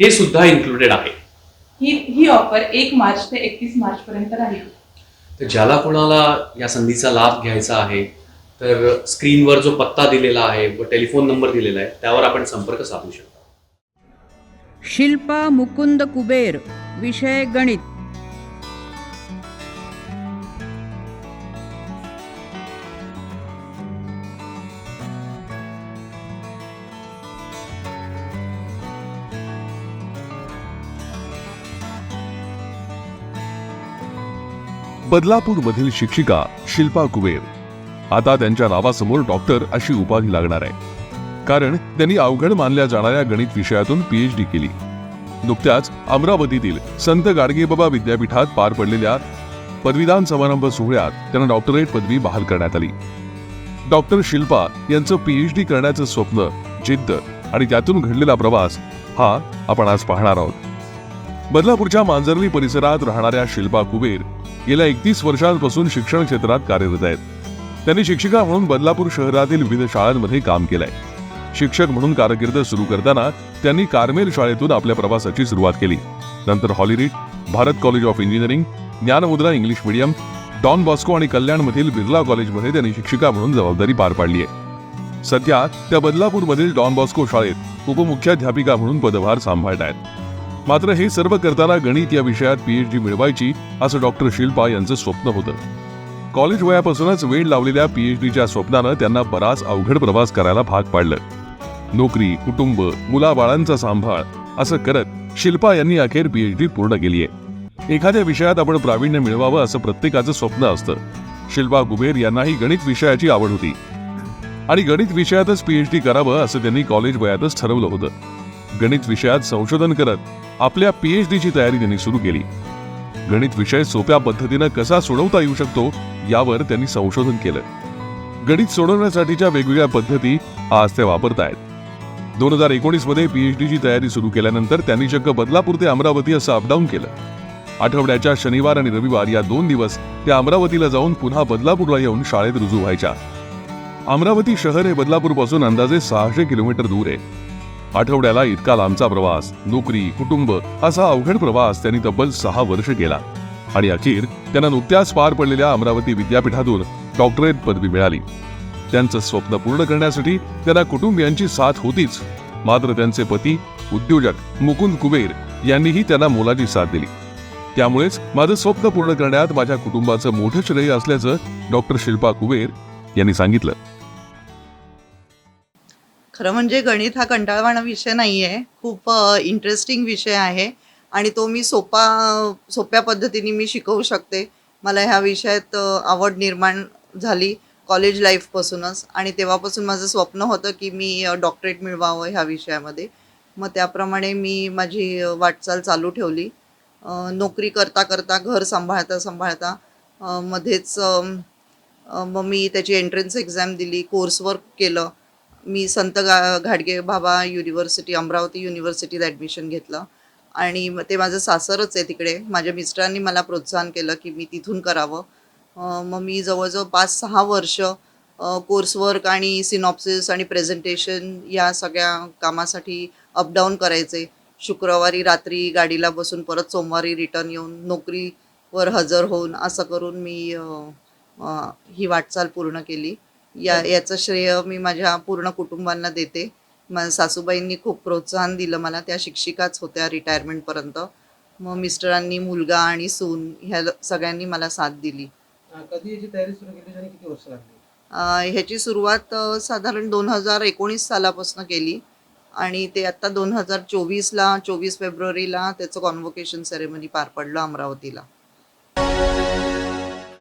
हे सुद्धा इन्क्लुडेड आहे. ही ही ऑफर एक मार्च ते एकतीस मार्च पर्यंत राहील. तर ज्याला कोणाला या संधीचा लाभ घ्यायचा आहे तर स्क्रीनवर जो पत्ता दिलेला आहे व टेलिफोन नंबर दिलेला आहे त्यावर आपण संपर्क साधू शकता. शिल्पा मुकुंद कुबेर विषय गणित. बदलापूरमधील शिक्षिका शिल्पा कुबेर. आता त्यांच्या नावासमोर डॉक्टर अशी उपाधी लागणार आहे. कारण त्यांनी अवघड मानल्या जाणाऱ्या गणित विषयातून पीएचडी केली. नुकत्याच अमरावतीतील संत गाडगेबाबा विद्यापीठात पार पडलेल्या पदवीदान समारंभ सोहळ्यात त्यांना डॉक्टरेट पदवी बहाल करण्यात आली. डॉक्टर शिल्पा यांचं पीएचडी करण्याचं स्वप्न जिद्द आणि त्यातून घडलेला प्रवास हा आपण आज पाहणार आहोत. बदलापूरच्या मांजर्ली परिसरात राहणाऱ्या शिल्पा कुबेर गेल्या एकतीस वर्षांपासून शिक्षण क्षेत्रात कार्यरत आहेत. त्यांनी शिक्षिका म्हणून बदलापूर शहरातील विविध शाळांमध्ये काम केलंय. शिक्षक म्हणून कारकीर्द सुरू करताना त्यांनी कार्मेल शाळेतून आपल्या प्रवासाची सुरुवात केली. नंतर हॉलिरीट Bharat college of engineering Gyanmudra English medium Don Bosco आणि कल्याणमधील बिर्ला कॉलेजमध्ये त्यांनी शिक्षिका म्हणून जबाबदारी पार पाडली आहे. सध्या त्या बदलापूरमधील डॉन बॉस्को शाळेत उपमुख्याध्यापिका म्हणून पदभार सांभाळत आहेत. मात्र हे सर्व करताना गणित या विषयात पीएचडी मिळवायची असं डॉक्टर शिल्पा यांचं स्वप्न होतं. कॉलेज वयापासूनच वेळ लावलेल्या पीएचडीच्या स्वप्नानं त्यांना बराच अवघड प्रवास करायला भाग पाडलं. नोकरी कुटुंब मुलाबाळांचा सांभाळ असं करत शिल्पा यांनी अखेर पीएचडी पूर्ण केली आहे. एखाद्या विषयात आपण प्रावीण्य मिळवावं असं प्रत्येकाचं स्वप्न असतं. शिल्पा कुबेर यांनाही गणित विषयाची आवड होती. आणि गणित विषयातच पीएचडी करावं असं त्यांनी कॉलेज वयातच ठरवलं होतं. गणित विषयात संशोधन करत आपल्या पीएचडीची तयारी त्यांनी सुरू केली. गणित विषय सोप्या पद्धतीनं कसा सोडवता येऊ शकतो यावर त्यांनी संशोधन केलं. गणित सोडवण्यासाठीच्या वेगवेगळ्या पद्धती आज ते वापरतायत. दोन हजार एकोणीसमध्ये पीएचडीची तयारी सुरू केल्यानंतर त्यांनी चक्क बदलापूर ते अमरावती असं अपडाऊन केलं. आठवड्याच्या शनिवार आणि रविवार या दोन दिवस त्या अमरावतीला जाऊन पुन्हा बदलापूरला येऊन शाळेत रुजू व्हायच्या. अमरावती शहर हे बदलापूरपासून अंदाजे सहाशे किलोमीटर दूर आहे. आठवड्याला इतका लांबचा प्रवास नोकरी कुटुंब असा अवघड प्रवास त्यांनी तब्बल सहा वर्ष केला. आणि अखेर त्यांना नुकत्याच पार पडलेल्या अमरावती विद्यापीठातून डॉक्टरेट पदवी मिळाली. त्यांचं स्वप्न पूर्ण करण्यासाठी त्यांना कुटुंबियांची साथ होतीच. मात्र त्यांचे पती उद्योजक मुकुंद कुबेर यांनीही त्यांना मोलाची साथ दिली. त्यामुळेच माझं स्वप्न पूर्ण करण्यात माझ्या कुटुंबाचं मोठं श्रेय असल्याचं डॉक्टर शिल्पा कुबेर यांनी सांगितलं. खरं म्हणजे गणित हा कंटाळवाणा विषय नाही आहे खूप इंटरेस्टिंग विषय आहे. आणि तो मी सोपा सोप्या पद्धतीने मी शिकवू शकते. मला ह्या विषयात आवड निर्माण झाली कॉलेज लाईफपासूनच आणि तेव्हापासून माझं स्वप्न होतं की मी डॉक्टरेट मिळवावं ह्या विषयामध्ये. मग त्याप्रमाणे मी माझी वाटचाल चालू ठेवली. नोकरी करता करता घर सांभाळता सांभाळता मध्येच मग मी त्याची एंट्रन्स एक्झाम दिली कोर्सवर्क केलं. मी संत गा घाडगे बाबा युनिव्हर्सिटी अमरावती युनिव्हर्सिटीत ॲडमिशन घेतलं. आणि मग ते माझं सासरच आहे तिकडे. माझ्या मिस्टरांनी मला प्रोत्साहन केलं की मी तिथून करावं. मग मी जवळजवळ पाच सहा वर्ष कोर्सवर्क आणि सिनॉप्सिस आणि प्रेझेंटेशन या सगळ्या कामासाठी अपडाऊन करायचे. शुक्रवारी रात्री गाडीला बसून परत सोमवारी रिटर्न येऊन नोकरीवर हजर होऊन असं करून मी ही वाटचाल पूर्ण केली. या याचं श्रेय मी माझ्या पूर्ण कुटुंबांना देते. माझ्या सासूबाईंनी खूप प्रोत्साहन दिलं मला. त्या शिक्षिकाच होत्या रिटायरमेंटपर्यंत मग मिस्टरांनी मुलगा आणि सून ह्या सगळ्यांनी मला साथ दिली. कधी याची तयारी सुरू केली आणि किती वर्ष लागली? ह्याची सुरुवात साधारण दोन हजार एकोणीस सालापासून केली. आणि ते आत्ता दोन हजार चोवीसला चोवीस फेब्रुवारीला त्याचं कॉन्व्होकेशन सेरेमनी पार पडलं अमरावतीला.